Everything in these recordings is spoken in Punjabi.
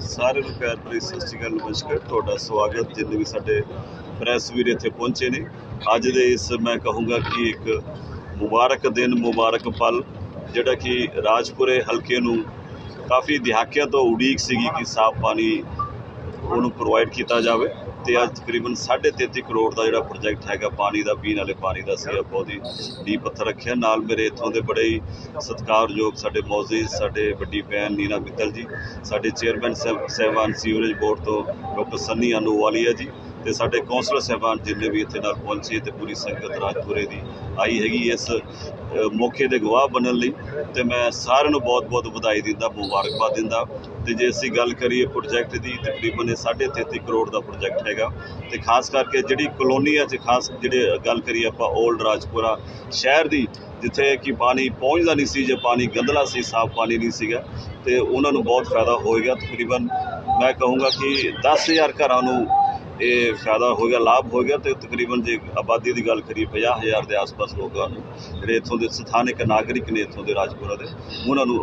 ਸਾਰਿਆਂ ਨੂੰ ਪਿਆਰ ਭਰੀ ਸਤਿ ਸ਼੍ਰੀ ਅਕਾਲ, ਨਮਸਕਾਰ। ਤੁਹਾਡਾ ਸਵਾਗਤ, ਜਿੰਨੇ ਵੀ ਸਾਡੇ ਪ੍ਰੈਸ ਵੀਰ ਇੱਥੇ ਪਹੁੰਚੇ ਨੇ। ਅੱਜ ਦੇ ਇਸ, ਮੈਂ ਕਹੂੰਗਾ ਕਿ ਇੱਕ ਮੁਬਾਰਕ ਦਿਨ, ਮੁਬਾਰਕ ਪਲ, ਜਿਹੜਾ ਕਿ ਰਾਜਪੁਰੇ ਹਲਕੇ ਨੂੰ ਕਾਫੀ ਦਿਹਾਕਿਆਂ ਤੋਂ ਉਡੀਕ ਸੀਗੀ ਕਿ ਸਾਫ਼ ਪਾਣੀ ਉਹਨੂੰ ਪ੍ਰੋਵਾਈਡ ਕੀਤਾ ਜਾਵੇ। ਤੇ ਅੱਜ ਤਕਰੀਬਨ 33.5 ਕਰੋੜ ਦਾ ਜਿਹੜਾ ਪ੍ਰੋਜੈਕਟ ਹੈਗਾ, ਪਾਣੀ ਦਾ, ਪੀਣ ਵਾਲੇ ਪਾਣੀ ਦਾ ਸੀ ਬਹੁਤ ਹੀ ਨੀਂਹ ਪੱਥਰ ਰੱਖਿਆ। ਨਾਲ ਮੇਰੇ ਇੱਥੋਂ ਦੇ ਬੜੇ ਹੀ ਸਤਿਕਾਰਯੋਗ ਸਾਡੇ ਮੌਜ਼ਿਜ਼ ਸਾਡੇ ਵੱਡੀ ਭੈਣ ਨੀਨਾ ਮਿੱਤਲ ਜੀ, ਸਾਡੇ ਚੇਅਰਮੈਨ ਸਾਹਿਬ ਸਹਿਬਾਨ ਸੀਵਰੇਜ ਬੋਰਡ ਤੋਂ ਡਾਕਟਰ ਸੰਨੀ ਅਨੂਵਾਲੀਆ ਜੀ ਤੇ ਸਾਡੇ ਕੌਂਸਲਰ ਸਹਿਬਾਨ ਜਿੰਨੇ ਵੀ ਇੱਥੇ ਨਾਲ ਪਹੁੰਚੇ ਤੇ ਪੂਰੀ ਸੰਗਤ ਰਾਜਪੁਰੇ ਦੀ ਆਈ ਹੈਗੀ ਇਸ ਮੌਕੇ ਦੇ ਗਵਾਹ ਬਣਨ ਲਈ ਤੇ ਮੈਂ ਸਾਰਿਆਂ ਨੂੰ ਬਹੁਤ-ਬਹੁਤ ਵਧਾਈ ਦਿੰਦਾ, ਮੁਬਾਰਕਬਾਦ ਦਿੰਦਾ। ਤੇ ਜੇ ਅਸੀਂ ਗੱਲ ਕਰੀਏ ਪ੍ਰੋਜੈਕਟ ਦੀ, ਤਕਰੀਬਨ ਇਹ 33.5 ਕਰੋੜ ਦਾ ਪ੍ਰੋਜੈਕਟ ਹੈਗਾ। ਤੇ ਖਾਸ ਕਰਕੇ ਜਿਹੜੀ ਕਲੋਨੀਆਂ 'ਚ ਖਾਸ ਜਿਹੜੇ ਗੱਲ ਕਰੀਏ ਆਪਾਂ 올ਡ ਰਾਜਪੁਰਾ ਸ਼ਹਿਰ ਦੀ, ਜਿੱਥੇ ਕਿ ਪਾਣੀ ਪਹੁੰਚਦਾ ਨਹੀਂ ਸੀ, ਜੇ ਪਾਣੀ ਗੰਦਲਾ ਸੀ, ਸਾਫ਼ ਪਾਣੀ ਨਹੀਂ ਸੀਗਾ, ਤੇ ਉਹਨਾਂ ਨੂੰ ਬਹੁਤ ਫਾਇਦਾ ਹੋਏਗਾ ਤਕਰੀਬਨ ਮੈਂ ਕਹੂੰਗਾ ਕਿ 10000 ਘਰਾਂ ਨੂੰ ਇਹ ਫਾਇਦਾ ਹੋਏਗਾ ਲਾਭ ਹੋਏਗਾ ਤੇ ਤਕਰੀਬਨ ਜੇ ਆਬਾਦੀ ਦੀ ਗੱਲ ਕਰੀਏ 50000 ਦੇ ਆਸ-ਪਾਸ ਲੋਕਾਂ ਨੂੰ ਜਿਹੜੇ ਇੱਥੋਂ ਦੇ ਸਥਾਨਕ ਨਾਗਰਿਕ ਨੇ ਇੱਥੋਂ ਦੇ ਰਾਜਪੁਰਾ ਦੇ ਉਹਨਾਂ ਨੂੰ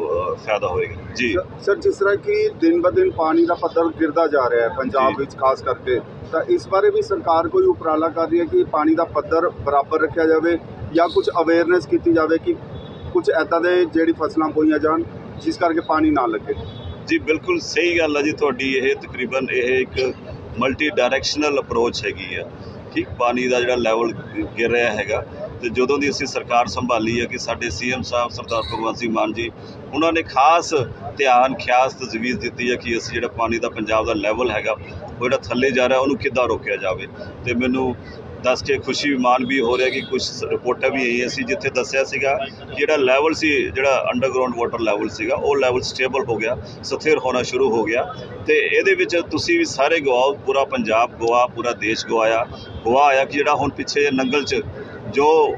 ਫਾਇਦਾ ਹੋਏਗਾ। ਜੀ। ਸਰ ਜਿਸ ਤਰ੍ਹਾਂ ਕਿ ਦਿਨ ਬ ਦਿਨ ਪਾਣੀ ਦਾ ਪੱਧਰ ਗਿਰਦਾ ਜਾ ਰਿਹਾ ਹੈ ਪੰਜਾਬ। ਵਿੱਚ ਖਾਸ ਕਰਕੇ ਤਾਂ ਇਸ ਬਾਰੇ ਵੀ ਸਰਕਾਰ ਕੋਈ ਉਪਰਾਲਾ ਕਰ ਰਹੀ ਹੈ ਕਿ ਪਾਣੀ ਦਾ ਪੱਧਰ ਬਰਾਬਰ ਰੱਖਿਆ ਜਾਵੇ ਜਾਂ ਕੁਝ ਅਵੇਅਰਨੈਸ ਕੀਤੀ ਜਾਵੇ ਕਿ ਕੁਝ ਐਦਾਂ ਦੇ ਜਿਹੜੀ ਫਸਲਾਂ ਬੋਈਆਂ ਜਾਣ ਜਿਸ ਕਰਕੇ ਪਾਣੀ ਨਾ ਲੱਗੇ? ਜੀ ਬਿਲਕੁਲ ਸਹੀ ਗੱਲ ਹੈ ਜੀ ਤੁਹਾਡੀ ਇਹ ਤਕਰੀਬਨ ਇਹ ਇੱਕ ਮਲਟੀ ਡਾਇਰੈਕਸ਼ਨਲ ਅਪਰੋਚ ਹੈਗੀ ਆ। ਠੀਕ ਪਾਣੀ ਦਾ ਜਿਹੜਾ ਲੈਵਲ ਗਿਰ ਰਿਹਾ ਹੈਗਾ। ਤੇ ਜਦੋਂ ਦੀ ਅਸੀਂ ਸਰਕਾਰ ਸੰਭਾਲੀ ਹੈ ਕਿ ਸਾਡੇ ਸੀਐਮ ਸਾਹਿਬ ਸਰਦਾਰ ਭਗਵੰਤ ਸਿੰਘ ਮਾਨ ਜੀ, ਉਹਨਾਂ ਨੇ ਖਾਸ ਧਿਆਨ, ਖਿਆਸ ਤਜਵੀਜ਼ ਦਿੱਤੀ ਹੈ ਕਿ ਅਸੀਂ ਜਿਹੜਾ ਪਾਣੀ ਦਾ ਪੰਜਾਬ ਦਾ ਲੈਵਲ ਹੈਗਾ, ਉਹ ਜਿਹੜਾ ਥੱਲੇ ਜਾ ਰਿਹਾ, ਉਹਨੂੰ ਕਿੱਦਾਂ ਰੋਕਿਆ ਜਾਵੇ। ਤੇ ਮੈਨੂੰ ਦੱਸ ਕੇ ਖੁਸ਼ੀ ਮਾਨ ਵੀ ਹੋ ਰਿਹਾ ਕਿ ਕੁਝ ਰਿਪੋਰਟਾਂ ਵੀ ਆਈਆਂ ਸੀ, ਜਿੱਥੇ ਦੱਸਿਆ ਸੀਗਾ ਕਿ ਜਿਹੜਾ ਲੈਵਲ ਸੀ, ਜਿਹੜਾ ਅੰਡਰਗਰਾਉਂਡ ਵਾਟਰ ਲੈਵਲ ਸੀਗਾ, ਉਹ ਲੈਵਲ ਸਟੇਬਲ ਹੋ ਗਿਆ, ਸਥਿਰ ਹੋਣਾ ਸ਼ੁਰੂ ਹੋ ਗਿਆ। ਤੇ ਇਹਦੇ ਵਿੱਚ ਤੁਸੀਂ ਵੀ ਸਾਰੇ ਗਵਾਓ, ਪੂਰਾ ਪੰਜਾਬ ਗਵਾ ਪੂਰਾ ਦੇਸ਼ ਗਵਾਇਆ। ਗਵਾ ਆਇਆ ਕਿ ਜਿਹੜਾ ਹੁਣ ਪਿੱਛੇ ਨੰਗਲ 'ਚ ਜੋ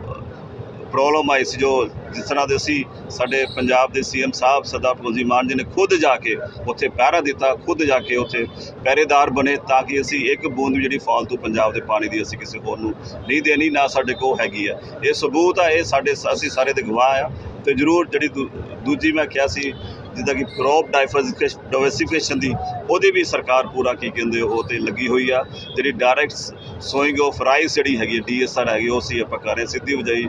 ਪ੍ਰੋਬਲਮ ਆਈ ਸੀ, ਜੋ ਜਿਸ ਤਰ੍ਹਾਂ ਦੇ ਅਸੀਂ ਸਾਡੇ ਪੰਜਾਬ ਦੇ ਸੀਐਮ ਸਾਹਿਬ ਸਰਦਾਰ ਭਗਵੰਤ ਮਾਨ ਜੀ ਨੇ ਖੁਦ ਜਾ ਕੇ ਉੱਥੇ ਪਹਿਰਾ ਦਿੱਤਾ, ਖੁਦ ਜਾ ਕੇ ਉੱਥੇ ਪਹਿਰੇਦਾਰ ਬਣੇ ਤਾਂ ਕਿ ਅਸੀਂ ਇੱਕ ਬੂੰਦ ਵੀ ਜਿਹੜੀ ਫਾਲਤੂ ਪੰਜਾਬ ਦੇ ਪਾਣੀ ਦੀ ਅਸੀਂ ਕਿਸੇ ਹੋਰ ਨੂੰ ਨਹੀਂ ਦੇਣੀ, ਨਾ ਸਾਡੇ ਕੋਲ ਹੈਗੀ ਆ। ਇਹ ਸਬੂਤ ਆ, ਇਹ ਸਾਡੇ, ਅਸੀਂ ਸਾਰੇ ਦੇ ਗਵਾਹ ਆ। ਤੇ ਜ਼ਰੂਰ ਜਿਹੜੀ ਦੂ- ਦੂਜੀ ਮੈਂ ਕਿਹਾ ਸੀ, ਜਿੱਦਾਂ ਕਿ ਕ੍ਰੌਪ ਡਾਈਵਰਸਿਫਿਕੇਸ਼ਨ ਦੀ, ਉਹਦੀ ਵੀ ਸਰਕਾਰ ਪੂਰਾ ਕੀ ਕਹਿੰਦੇ, ਉਹ ਤੇ ਲੱਗੀ ਹੋਈ ਆ। ਜਿਹੜੀ ਡਾਇਰੈਕਟ ਸੋਇੰਗ ਆਫ ਰਾਈਸ ਜਿਹੜੀ ਹੈਗੀ ਡੀਐਸਆਰ ਹੈਗੀ, ਉਹ ਅਸੀਂ ਆਪਾਂ ਕਰ ਰਹੇ ਸਿੱਧੀ ਉਜਾਈ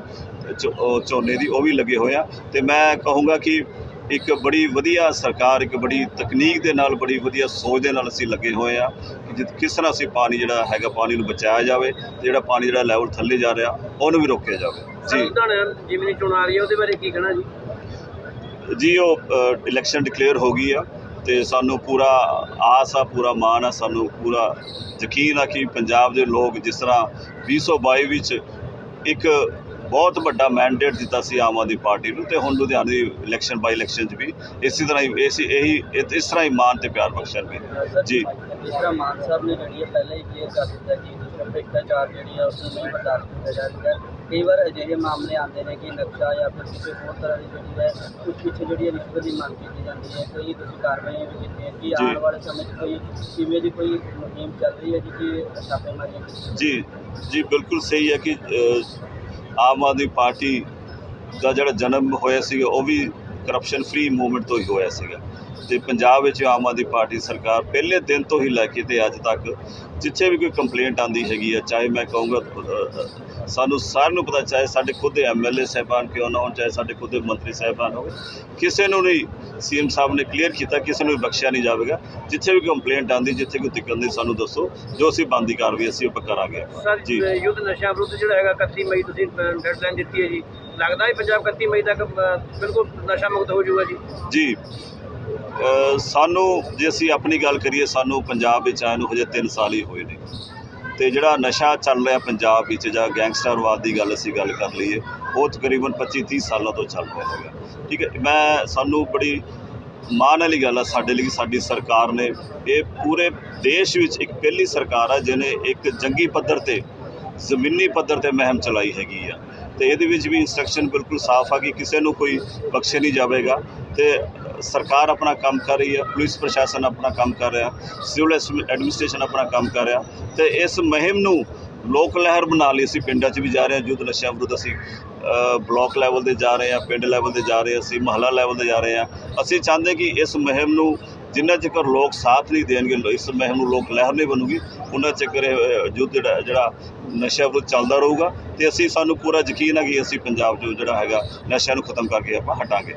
ਝੋ- ਉਹ ਝੋਨੇ ਦੀ, ਉਹ ਵੀ ਲੱਗੇ ਹੋਏ ਆ। ਤੇ ਮੈਂ ਕਹੂੰਗਾ ਕਿ ਇੱਕ ਬੜੀ ਵਧੀਆ ਸਰਕਾਰ ਇੱਕ ਬੜੀ ਤਕਨੀਕ ਦੇ ਨਾਲ ਬੜੀ ਵਧੀਆ ਸੋਚ ਦੇ ਨਾਲ ਅਸੀਂ ਲੱਗੇ ਹੋਏ ਆ ਕਿ ਕਿਸ ਤਰ੍ਹਾਂ ਅਸੀਂ ਪਾਣੀ ਜਿਹੜਾ ਹੈਗਾ ਪਾਣੀ ਨੂੰ ਬਚਾਇਆ ਜਾਵੇ ਜਿਹੜਾ ਪਾਣੀ ਜਿਹੜਾ ਲੈਵਲ ਥੱਲੇ ਜਾ ਰਿਹਾ ਉਹਨੂੰ ਵੀ ਰੋਕਿਆ ਜਾਵੇ। ਜੀ। ਦੀ ਚੋਣ ਆ ਰਹੀ ਹੈ ਉਹਦੇ ਬਾਰੇ ਕੀ ਕਹਿਣਾ ਜੀ? ਜੀ ਉਹ ਇਲੈਕਸ਼ਨ ਡਿਕਲੇਅਰ ਹੋ ਗਈ ਆ ਤੇ ਸਾਨੂੰ ਪੂਰਾ ਆਸ ਆ ਪੂਰਾ ਮਾਣ ਆ ਸਾਨੂੰ ਪੂਰਾ ਯਕੀਨ ਆ ਕਿ ਪੰਜਾਬ ਦੇ ਲੋਕ ਜਿਸ ਤਰ੍ਹਾਂ 2022 ਵਿੱਚ ਇੱਕ ਬਹੁਤ ਵੱਡਾ ਮੈਂਡੇਟ ਦਿੱਤਾ ਸੀ ਆਮ ਆਦਮੀ ਪਾਰਟੀ ਨੂੰ ਤੇ ਹੁਣ ਲੁਧਿਆਣੇ ਦੀ ਇਲੈਕਸ਼ਨ ਬਾਈ ਇਲੈਕਸ਼ਨ 'ਚ ਵੀ ਇਸੇ ਤਰ੍ਹਾਂ ਹੀ ਇਸੇ ਇਹੀ ਇਸ ਤਰ੍ਹਾਂ ਹੀ ਮਾਣ ਤੇ ਪਿਆਰ ਬਖਸ਼ਣਗੇ ਜੀ। ਜਿਸ ਤਰ੍ਹਾਂ ਮਾਨ ਸਾਹਿਬ ਨੇ ਜਿਹੜੀ ਪਹਿਲਾਂ ਹੀ ਕਲੀਅਰ ਕਰ ਦਿੱਤਾ ਕਿ ਭ੍ਰਿਸ਼ਟਾਚਾਰ ਜਿਹੜੀ ਹੈ ਉਸ ਨੂੰ ਨਹੀਂ ਬਰਦਾਸ਼ਤ ਕੀਤਾ ਜਾਵੇਗਾ ਕਈ ਵਾਰ ਅਜਿਹੇ ਮਾਮਲੇ ਆਉਂਦੇ ਨੇ ਕਿ ਨਕਸ਼ਾ ਜਾਂ ਫਿਰ ਕਿਸੇ ਹੋਰ ਤਰ੍ਹਾਂ ਦੀ ਜਿਹੜੀ ਹੈ ਕੁਝ ਪਿੱਛੇ ਜਿਹੜੀ ਰਿਸ਼ਵਤ ਦੀ ਮੰਗ ਕੀਤੀ ਜਾਂਦੀ ਹੈ। ਕਈ ਤੁਸੀਂ ਕਾਰਵਾਈਆਂ ਵੀ ਕੀਤੀਆਂ ਕਿ ਜੀ। ਆਉਣ ਵਾਲੇ ਸਮੇਂ 'ਚ ਕੋਈ ਕਿਵੇਂ ਦੀ ਕੋਈ ਮੁਹਿੰਮ ਚੱਲ ਰਹੀ ਹੈ ਜੀ ਕਿ ਛਾਪੇਮਾਰੀਆਂ ਕੀਤੀਆਂ ਜੀ ਜੀ ਬਿਲਕੁਲ ਸਹੀ ਹੈ ਕਿ ਆਮ ਆਦਮੀ ਪਾਰਟੀ ਦਾ ਜਿਹੜਾ ਜਨਮ ਹੋਇਆ ਸੀਗਾ, ਉਹ ਵੀ ਕਰਪਸ਼ਨ ਫ੍ਰੀ ਮੂਵਮੈਂਟ ਤੋਂ ਹੀ ਹੋਇਆ ਸੀਗਾ। ਤੇ ਪੰਜਾਬ ਵਿੱਚ ਆਮ ਆਦਮੀ ਪਾਰਟੀ ਸਰਕਾਰ ਪਹਿਲੇ ਦਿਨ ਤੋਂ ਹੀ ਲੈ ਕੇ ਤੇ ਅੱਜ ਤੱਕ ਜਿੱਥੇ ਵੀ ਕੋਈ ਕੰਪਲੇਂਟ ਆਂਦੀ ਹੈਗੀ ਆ, ਚਾਹੇ ਮੈਂ ਕਹੂੰਗਾ ਸਾਨੂੰ ਸਾਰਿਆਂ ਨੂੰ ਪਤਾ ਚਾਹੇ ਸਾਡੇ ਖੁਦ ਦੇ ਐਮਐਲਏ ਸਾਹਿਬਾਨ ਕਿਉਂ ਨਾ ਹੋਣ ਚਾਹੇ ਸਾਡੇ ਖੁਦ ਦੇ ਮੰਤਰੀ ਸਾਹਿਬਾਨ ਹੋਵੇ ਕਿਸੇ ਨੂੰ ਨਹੀਂ ਸੀਐਮ ਸਾਹਿਬ ਨੇ ਕਲੀਅਰ ਕੀਤਾ ਕਿਸੇ ਨੂੰ ਬਖਸ਼ਿਆ ਨਹੀਂ ਜਾਵੇਗਾ। ਜਿੱਥੇ ਵੀ ਕੰਪਲੇਂਟ ਆਂਦੀ ਜਿੱਥੇ ਕੋਈ ਦਿੱਕਤ ਆਉਂਦੀ ਸਾਨੂੰ ਦੱਸੋ ਜੋ ਅਸੀਂ ਬੰਦੀ ਕਾਰਵਾਈ ਅਸੀਂ ਉਹ ਕਰਾਂਗੇ। ਜੀ। ਯੁੱਧ ਨਸ਼ਾ ਵਿਰੁੱਧ ਜਿਹੜਾ ਹੈਗਾ 31 ਮਈ ਤੁਸੀਂ ਡੈਡਲਾਈਨ ਦਿੱਤੀ ਹੈ ਜੀ। ਲੱਗਦਾ ਹੈ ਪੰਜਾਬ 31 ਮਈ ਤੱਕ ਬਿਲਕੁਲ ਨਸ਼ਾ ਮੁਕਤ ਹੋ ਜਾਊਗਾ ਜੀ। ਜੀ। ਸਾਨੂੰ ਜੇ ਅਸੀਂ ਆਪਣੀ ਗੱਲ ਕਰੀਏ ਸਾਨੂੰ ਪੰਜਾਬ ਵਿੱਚ ਆਏ ਨੂੰ ਹਜੇ 3 ਸਾਲ ਹੀ ਹੋਏ ਨੇ। ਤੇ ਜਿਹੜਾ ਨਸ਼ਾ ਚੱਲ ਰਿਹਾ ਪੰਜਾਬ ਵਿੱਚ ਜਾਂ ਗੈਂਗਸਟਰਵਾਦ ਦੀ ਗੱਲ ਅਸੀਂ ਗੱਲ ਕਰ ਲਈਏ, ਉਹ ਤਕਰੀਬਨ 25 30 ਸਾਲਾਂ ਤੋਂ ਚੱਲ ਰਿਹਾ ਹੈਗਾ। ਠੀਕ ਹੈ, ਮੈਂ ਸਾਨੂੰ ਬੜੀ ਮਾਣ ਵਾਲੀ ਗੱਲ ਆ ਸਾਡੇ ਲਈ, ਸਾਡੀ ਸਰਕਾਰ ਨੇ। ਇਹ ਪੂਰੇ ਦੇਸ਼ ਵਿੱਚ ਇੱਕ ਪਹਿਲੀ ਸਰਕਾਰ ਆ ਜਿਹਨੇ ਇੱਕ ਜੰਗੀ ਪੱਧਰ ਤੇ, ਜ਼ਮੀਨੀ ਪੱਧਰ ਤੇ ਮਹਿਮ ਚਲਾਈ ਹੈਗੀ ਆ। ਤੇ ਇਹਦੇ ਵਿੱਚ ਵੀ ਇਨਸਟਰਕਸ਼ਨ ਬਿਲਕੁਲ ਸਾਫ਼ ਆ ਕਿ ਕਿਸੇ ਨੂੰ ਕੋਈ ਬਖਸ਼ੇ ਨਹੀਂ ਜਾਵੇਗਾ। ਤੇ ਸਰਕਾਰ ਆਪਣਾ ਕੰਮ ਕਰ ਰਹੀ ਹੈ ਪੁਲਿਸ ਪ੍ਰਸ਼ਾਸਨ ਆਪਣਾ ਕੰਮ ਕਰ ਰਿਹਾ ਸਿਵਲ ਐਡਮਿਨਿਸਟ੍ਰੇਸ਼ਨ ਆਪਣਾ ਕੰਮ ਕਰ ਰਿਹਾ ਤੇ ਇਸ ਮੁਹਿੰਮ ਨੂੰ ਲੋਕ ਲਹਿਰ ਬਣਾ ਲਈ ਅਸੀਂ ਪਿੰਡਾਂ 'ਚ ਵੀ ਜਾ ਰਹੇ ਹਾਂ ਯੁੱਧ ਨਸ਼ਿਆਂ ਵਿਰੁੱਧ ਅਸੀਂ ਅ, ਬਲਾਕ ਲੈਵਲ ਤੇ ਜਾ ਰਹੇ ਹਾਂ ਪਿੰਡ ਲੈਵਲ ਤੇ ਜਾ ਰਹੇ ਹਾਂ ਅਸੀਂ ਮਹੱਲਾ ਲੈਵਲ ਤੇ ਜਾ ਰਹੇ ਹਾਂ। ਅਸੀਂ ਚਾਹੁੰਦੇ ਕਿ ਇਸ ਮੁਹਿੰਮ ਨੂੰ ਜਿੰਨਾ ਚਿਰ ਲੋਕ ਸਾਥ ਨਹੀਂ ਦੇਣਗੇ ਇਸ ਮੁਹਿੰਮ ਨੂੰ ਲੋਕ ਲਹਿਰ ਨਹੀਂ ਬਣੂਗੀ ਉਹਨਾਂ ਚਿਰ ਇਹ ਯੁੱਧ ਜਿਹੜਾ ਜਿਹੜਾ ਨਸ਼ਾ ਵਿਰੁੱਧ ਚੱਲਦਾ ਰਹੂਗਾ ਤੇ ਅਸੀਂ ਸਾਨੂੰ ਪੂਰਾ ਯਕੀਨ ਹੈ ਕਿ ਅਸੀਂ ਪੰਜਾਬ 'ਚ ਜਿਹੜਾ ਹੈਗਾ ਨਸ਼ਿਆਂ ਨੂੰ ਖਤਮ ਕਰਕੇ ਆਪਾਂ ਹਟਾਂਗੇ।